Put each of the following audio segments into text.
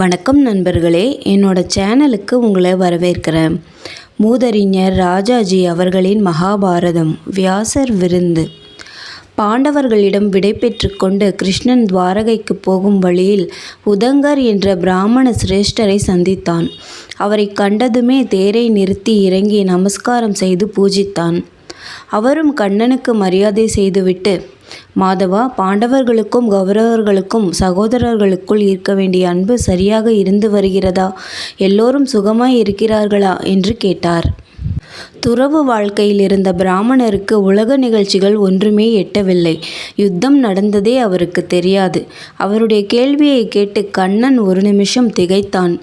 வணக்கம் நண்பர்களே. என்னோட சேனலுக்கு உங்களை வரவேற்கிறேன். மூதறிஞர் ராஜாஜி அவர்களின் மகாபாரதம் வியாசர் விருந்து. பாண்டவர்களிடம் விடை கொண்டு கிருஷ்ணன் துவாரகைக்கு போகும் வழியில் உதங்கர் என்ற பிராமண சிரேஷ்டரை சந்தித்தான். அவரை கண்டதுமே தேரை நிறுத்தி இறங்கி நமஸ்காரம் செய்து பூஜித்தான். அவரும் கண்ணனுக்கு மரியாதை செய்துவிட்டு மாதவா பாண்டவர்களுக்கும் கௌரவர்களுக்கும் சகோதரர்களுக்குள் இருக்க வேண்டிய அன்பு சரியாக இருந்து வருகிறதா? எல்லோரும் சுகமாய் இருக்கிறார்களா? என்று கேட்டார். துறவு வாழ்க்கையில் இருந்த பிராமணருக்கு உலக நிகழ்ச்சிகள் ஒன்றுமே எட்டவில்லை. யுத்தம் நடந்ததே அவருக்கு தெரியாது. அவருடைய கேள்வியை கேட்டு கண்ணன் ஒரு நிமிஷம் திகைத்தான்.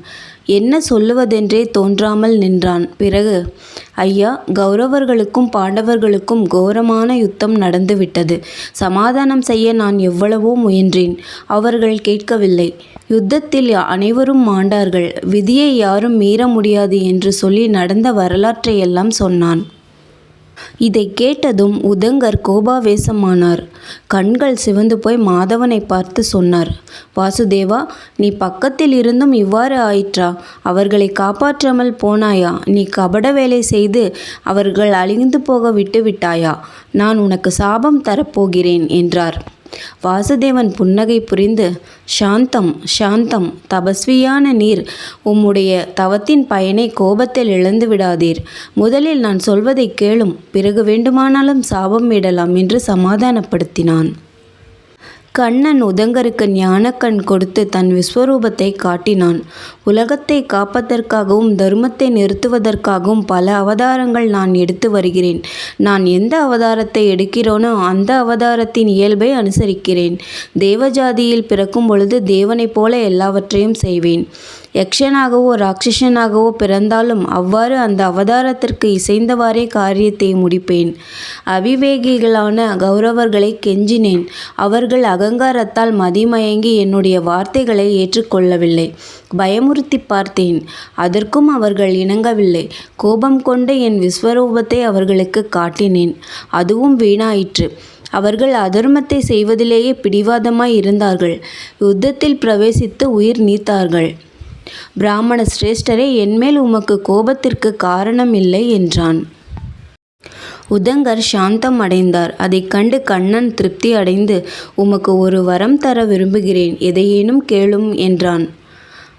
என்ன சொல்லுவதென்றே தோன்றாமல் நின்றான். பிறகு ஐயா கௌரவர்களுக்கும் பாண்டவர்களுக்கும் கோரமான யுத்தம் நடந்துவிட்டது. சமாதானம் செய்ய நான் எவ்வளவோ முயன்றேன். அவர்கள் கேட்கவில்லை. யுத்தத்தில் அனைவரும் மாண்டார்கள். விதியை யாரும் மீற முடியாது என்று சொல்லி நடந்த வரலாற்றையெல்லாம் சொன்னான். இதை கேட்டதும் உதங்கர் கோபாவேசமானார். கண்கள் சிவந்து போய் மாதவனை பார்த்து சொன்னார் வாசுதேவா நீ பக்கத்தில் இருந்தும் இவ்வாறு ஆயிற்றா? அவர்களை காப்பாற்றாமல் போனாயா? நீ கபட வேலை செய்து அவர்கள் அழிந்து போக விட்டு விட்டாயா? நான் உனக்கு சாபம் தரப்போகிறேன் என்றார். வாசுதேவன் புன்னகை புரிந்து சாந்தம் சாந்தம் தபஸ்வியான நீர் உம்முடைய தவத்தின் பயனை கோபத்தில் இழந்து விடாதீர். முதலில் நான் சொல்வதை கேளும் பிறகு வேண்டுமானாலும் சாபம் விடலாம் என்று சமாதானப்படுத்தினான். கண்ணன் உதங்கருக்கு ஞானக்கண் கொடுத்து தன் விஸ்வரூபத்தை காட்டினான். உலகத்தை காப்பதற்காகவும் தர்மத்தை நிறுத்துவதற்காகவும் பல அவதாரங்கள் நான் எடுத்து வருகிறேன். நான் எந்த அவதாரத்தை எடுக்கிறோனோ அந்த அவதாரத்தின் இயல்பை அனுசரிக்கிறேன். தேவஜாதியில் பிறக்கும் பொழுது தேவனைப் போல எல்லாவற்றையும் செய்வேன். யக்ஷனாகவோ ராட்சசனாகவோ பிறந்தாலும் அவ்வாறு அந்த அவதாரத்திற்கு இசைந்தவாறே காரியத்தை முடிப்பேன். அவிவேகிகளான கௌரவர்களை கெஞ்சினேன். அவர்கள் அகங்காரத்தால் மதிமயங்கி என்னுடைய வார்த்தைகளை ஏற்றுக்கொள்ளவில்லை. பயமுறுத்தி பார்த்தேன். அதற்கும் அவர்கள் இணங்கவில்லை. கோபம் கொண்டு என் விஸ்வரூபத்தை அவர்களுக்கு காட்டினேன். அதுவும் வீணாயிற்று. அவர்கள் அதர்மத்தை செய்வதிலேயே பிடிவாதமாய் இருந்தார்கள். யுத்தத்தில் பிரவேசித்து உயிர் நீத்தார்கள். பிராமண சிரேஷ்டரே என்மேல் உமக்கு கோபத்திற்கு காரணம் இல்லை என்றான். உதங்கர் சாந்தம் அடைந்தார். அதைக் கண்டு கண்ணன் திருப்தி அடைந்து உமக்கு ஒரு வரம் தர விரும்புகிறேன் எதையேனும் கேளும் என்றான்.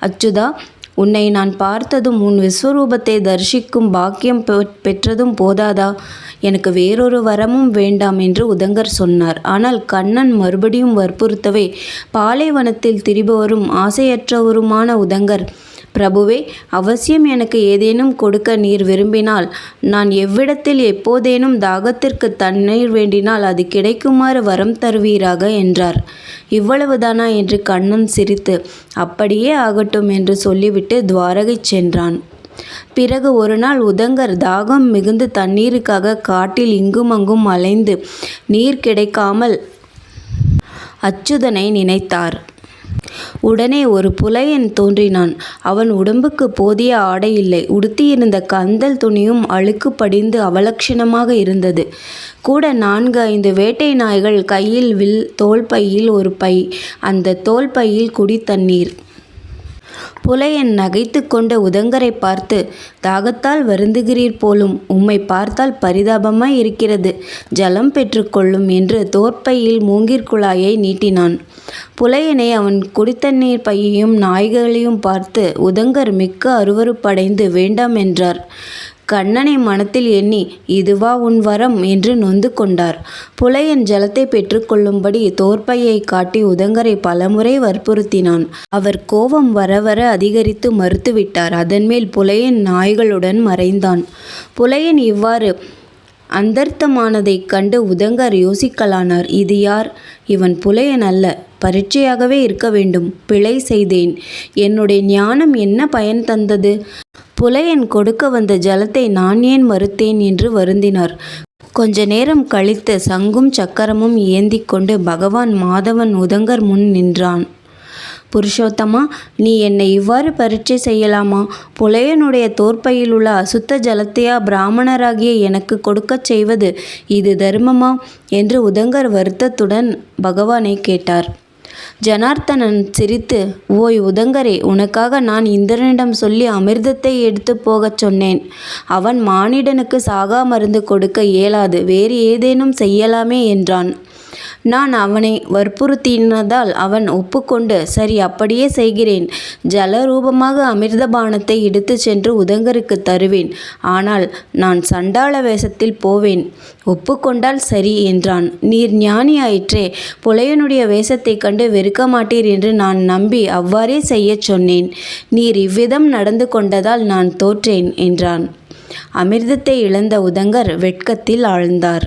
அச்சுதா உன்னை நான் பார்த்ததும் உன் விஸ்வரூபத்தை தரிசிக்கும் பாக்கியம் பெற்றதும் போதாதா? எனக்கு வேறொரு வரமும் வேண்டாம் என்று உதங்கர் சொன்னார். ஆனால் கண்ணன் மறுபடியும் வற்புறுத்தவே பாலைவனத்தில் திரிபவரும் ஆசையற்றவருமான உதங்கர் பிரபுவே அவசியம் எனக்கு ஏதேனும் கொடுக்க நீர் விரும்பினால் நான் எவ்விடத்தில் எப்போதேனும் தாகத்திற்கு தண்ணீர் வேண்டினால் அது கிடைக்குமாறு வரம் தருவீராக என்றார். இவ்வளவுதானா என்று கண்ணன் சிரித்து அப்படியே ஆகட்டும் என்று சொல்லிவிட்டு துவாரகை சென்றான். பிறகு ஒரு நாள் உதங்கர் தாகம் மிகுந்து தண்ணீருக்காக காட்டில் இங்குமங்கும் அலைந்து நீர் கிடைக்காமல் அச்சுதனை நினைத்தார். உடனே ஒரு புலையன் தோன்றினான். அவன் உடம்புக்கு போதிய ஆடை இல்லை. உடுத்தியிருந்த கந்தல் துணியும் அழுக்கு படிந்து அவலட்சணமாக இருந்தது. கூட நான்கு ஐந்து வேட்டை நாய்கள் கையில் வில் தோல்பையில் ஒரு பை. அந்த தோல் பையில் குடி தண்ணீர் புலையன் நகைத்து கொண்ட உதங்கரை பார்த்து தாகத்தால் வருந்துகிறீர் போலும் உம்மை பார்த்தால் பரிதாபமாய் இருக்கிறது. ஜலம் பெற்றுக்கொள்ளும் என்று தோற்பையில் மூங்கிற் குழாயை நீட்டினான். புலையனை அவன் குடித்தண்ணீர் பையையும் நாய்களையும் பார்த்து உதங்கர் மிக்க அருவறுப்படைந்து வேண்டாம் என்றார். கண்ணனை மனத்தில் எண்ணி இதுவா உன் வரம் என்று நொந்து கொண்டார். புலையன் ஜலத்தை பெற்றுக்கொள்ளும்படி தோற்பையை காட்டி உதங்கரை பலமுறை வற்புறுத்தினான். அவர் கோபம் வர வர அதிகரித்து மறுத்துவிட்டார். அதன்மேல் புலையன் நாய்களுடன் மறைந்தான். புலையன் இவ்வாறு அந்தர்த்தமானதைக் கண்டு உதங்கர் யோசிக்கலானார். இது யார்? இவன் புலையன் அல்ல. பரீட்சையாகவே இருக்க வேண்டும். பிழை செய்தேன். என்னுடைய ஞானம் என்ன பயன் தந்தது? புலையன் கொடுக்க வந்த ஜலத்தை நான் ஏன் மறுத்தேன் என்று வருந்தினார். கொஞ்ச நேரம் கழித்து சங்கும் சக்கரமும் ஏந்தி கொண்டு பகவான் மாதவன் உதங்கர் முன் நின்றான். புருஷோத்தமா நீ என்னை இவ்வாறு பரீட்சை செய்யலாமா? புலையனுடைய தோற்பையில் உள்ள அசுத்த ஜலத்தையா பிராமணராகிய எனக்கு கொடுக்கச் செய்வது? இது தர்மமா? என்று உதங்கர் வருத்தத்துடன் பகவானை கேட்டார். ஜனார்த்தனன் சிரித்து ஓய் உதங்கரே உனக்காக நான் இந்திரனிடம் சொல்லி அமிர்தத்தை எடுத்து போகச் சொன்னேன். அவன் மானிடனுக்கு சாகா மருந்து கொடுக்க இயலாது வேறு ஏதேனும் செய்யலாமே என்றான். நான் அவனை வற்புறுத்தினதால் அவன் ஒப்புக்கொண்டு சரி அப்படியே செய்கிறேன். ஜலரூபமாக அமிர்தபானத்தை எடுத்து எடுத்துச் சென்று உதங்கருக்கு தருவேன். ஆனால் நான் சண்டாள வேஷத்தில் போவேன். ஒப்புக்கொண்டால் சரி என்றான். நீர் ஞானியாயிற்றே. புலையனுடைய வேஷத்தைக் கண்டு வெறுக்க மாட்டீர் என்று நான் நம்பி அவ்வாறே செய்யச் சொன்னேன். நீர் இவ்விதம் நடந்து கொண்டதால் நான் தோற்றேன் என்றான். அமிர்தத்தை இழந்த உதங்கர் வெட்கத்தில் ஆழ்ந்தார்.